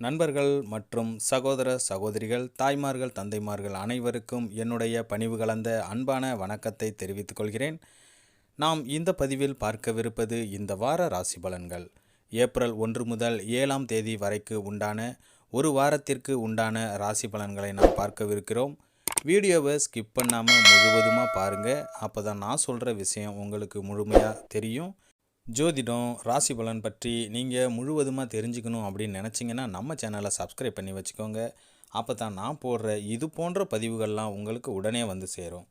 நண்பர்கள் மற்றும் சகோதர சகோதரிகள் தாய்மார்கள் தந்தைமார்கள் அனைவருக்கும் என்னுடைய பணிவு கலந்த அன்பான வணக்கத்தை தெரிவித்துக் கொள்கிறேன். நாம் இந்த பதிவில் பார்க்கவிருப்பது இந்த வார ராசி பலன்கள். ஏப்ரல் ஒன்று முதல் ஏழாம் தேதி வரைக்கு உண்டான ஒரு வாரத்திற்கு உண்டான ராசி பலன்களை நாம் பார்க்கவிருக்கிறோம். வீடியோவை ஸ்கிப் பண்ணாமல் முழுவதுமாக பாருங்கள் அப்போ தான் நான் சொல்கிற விஷயம் உங்களுக்கு முழுமையாக தெரியும். ஜோதிடம் ராசி பலன் பற்றி நீங்கள் முழுவதுமாக தெரிஞ்சுக்கணும் அப்படின்னு நினச்சிங்கன்னா நம்ம சேனலை சப்ஸ்கிரைப் பண்ணி வச்சுக்கோங்க. அப்போ தான் நான் போடுற இது போன்ற பதிவுகள்லாம் உங்களுக்கு உடனே வந்து சேரும்.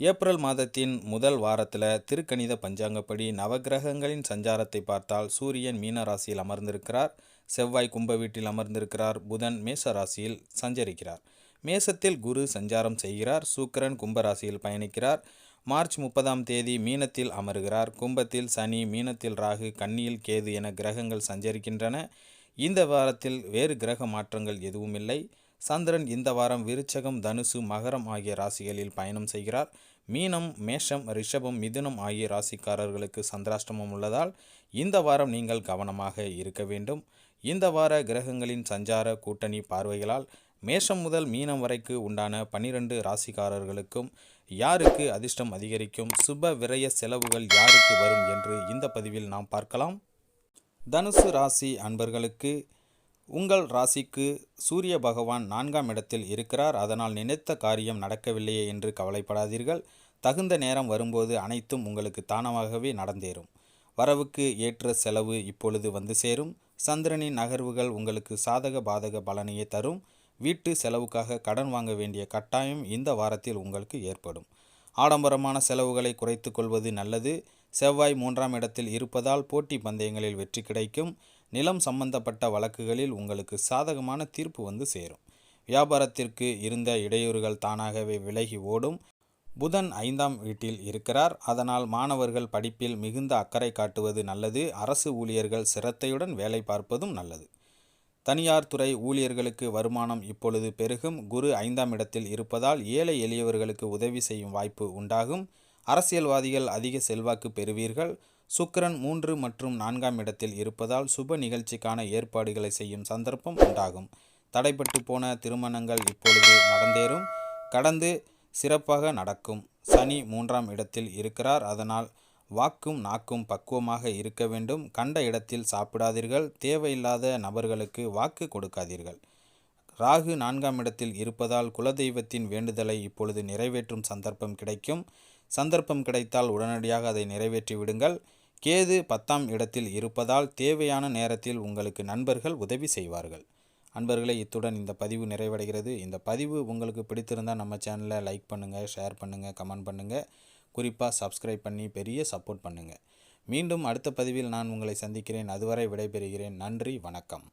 ஏப்ரல் மாதத்தின் முதல் வாரத்தில் திருக்கணித பஞ்சாங்கப்படி நவக்கிரகங்களின் சஞ்சாரத்தை பார்த்தால் சூரியன் மீன ராசியில் அமர்ந்திருக்கிறார். செவ்வாய் கும்ப வீட்டில் அமர்ந்திருக்கிறார். புதன் மேச ராசியில் சஞ்சரிக்கிறார். மேசத்தில் குரு சஞ்சாரம் செய்கிறார். சூக்கரன் கும்ப ராசியில் பயணிக்கிறார். மார்ச் முப்பதாம் தேதி மீனத்தில் அமருகிறார். கும்பத்தில் சனி மீனத்தில் ராகு கன்னியில் கேது என கிரகங்கள் சஞ்சரிக்கின்றன. இந்த வாரத்தில் வேறு கிரக மாற்றங்கள் எதுவும் இல்லை சந்திரன் இந்த வாரம் விருச்சகம் தனுசு மகரம் ஆகிய ராசிகளில் பயணம் செய்கிறார். மீனம் மேஷம் ரிஷபம் மிதுனம் ஆகிய ராசிக்காரர்களுக்கு சந்திராஷ்டமம் உள்ளதால் இந்த வாரம் நீங்கள் கவனமாக இருக்க வேண்டும். இந்த வார கிரகங்களின் சஞ்சார கூட்டணி பார்வைகளால் மேஷம் முதல் மீனம் வரைக்கு உண்டான பனிரெண்டு ராசிக்காரர்களுக்கும் யாருக்கு அதிர்ஷ்டம் அதிகரிக்கும்? சுப விரய செலவுகள் யாருக்கு வரும் என்று இந்த பதிவில் நாம் பார்க்கலாம். தனுசு ராசி அன்பர்களுக்கு உங்கள் ராசிக்கு சூரிய பகவான் நான்காம் இடத்தில் இருக்கிறார். அதனால் நினைத்த காரியம் நடக்கவில்லையே என்று கவலைப்படாதீர்கள். தகுந்த நேரம் வரும்போது அனைத்தும் உங்களுக்கு தானமாகவே நடந்தேறும். வரவுக்கு ஏற்ற செலவு இப்பொழுது வந்து சேரும். சந்திரனின் நகர்வுகள் உங்களுக்கு சாதக பாதக பலனையே தரும். வீட்டு செலவுக்காக கடன் வாங்க வேண்டிய கட்டாயம் இந்த வாரத்தில் உங்களுக்கு ஏற்படும். ஆடம்பரமான செலவுகளை குறைத்து கொள்வது நல்லது. செவ்வாய் மூன்றாம் இடத்தில் இருப்பதால் போட்டி பந்தயங்களில் வெற்றி கிடைக்கும். நிலம் சம்பந்தப்பட்ட வழக்குகளில் உங்களுக்கு சாதகமான தீர்ப்பு வந்து சேரும். வியாபாரத்திற்கு இருந்த இடையூறுகள் தானாகவே விலகி ஓடும். புதன் ஐந்தாம் வீட்டில் இருக்கிறார். அதனால் மாணவர்கள் படிப்பில் மிகுந்த அக்கறை காட்டுவது நல்லது. அரசு ஊழியர்கள் சிரத்தையுடன் வேலை பார்ப்பதும் நல்லது. தனியார் துறை ஊழியர்களுக்கு வருமானம் இப்பொழுது பெருகும். குரு ஐந்தாம் இடத்தில் இருப்பதால் ஏழை எளியவர்களுக்கு உதவி செய்யும் வாய்ப்பு உண்டாகும். அரசியல்வாதிகள் அதிக செல்வாக்கு பெறுவீர்கள். சுக்கரன் மூன்று மற்றும் நான்காம் இடத்தில் இருப்பதால் சுப நிகழ்ச்சிக்கான ஏற்பாடுகளை செய்யும் சந்தர்ப்பம் உண்டாகும். தடைப்பட்டு போன திருமணங்கள் இப்பொழுது நடந்தேறும். கடந்து சிறப்பாக நடக்கும். சனி மூன்றாம் இடத்தில் இருக்கிறார். அதனால் வாக்கும் நாக்கும் பக்குவமாக இருக்க வேண்டும். கண்ட இடத்தில் சாப்பிடாதீர்கள். தேவையில்லாத நபர்களுக்கு வாக்கு கொடுக்காதீர்கள். ராகு நான்காம் இடத்தில் இருப்பதால் குலதெய்வத்தின் வேண்டுதலை இப்பொழுது நிறைவேற்றும் சந்தர்ப்பம் கிடைக்கும். சந்தர்ப்பம் கிடைத்தால் உடனடியாக அதை நிறைவேற்றி விடுங்கள். கேது பத்தாம் இடத்தில் இருப்பதால் தேவையான நேரத்தில் உங்களுக்கு நண்பர்கள் உதவி செய்வார்கள். அன்பர்களே இத்துடன் இந்த பதிவு நிறைவடைகிறது. இந்த பதிவு உங்களுக்கு பிடித்திருந்தால் நம்ம சேனலை லைக் பண்ணுங்கள் ஷேர் பண்ணுங்கள் கமெண்ட் பண்ணுங்கள் குறிப்பாக சப்ஸ்கிரைப் பண்ணி பெரிய சப்போர்ட் பண்ணுங்கள் மீண்டும் அடுத்த பதிவில் நான் உங்களை சந்திக்கிறேன். அதுவரை விடைபெறுகிறேன். நன்றி வணக்கம்.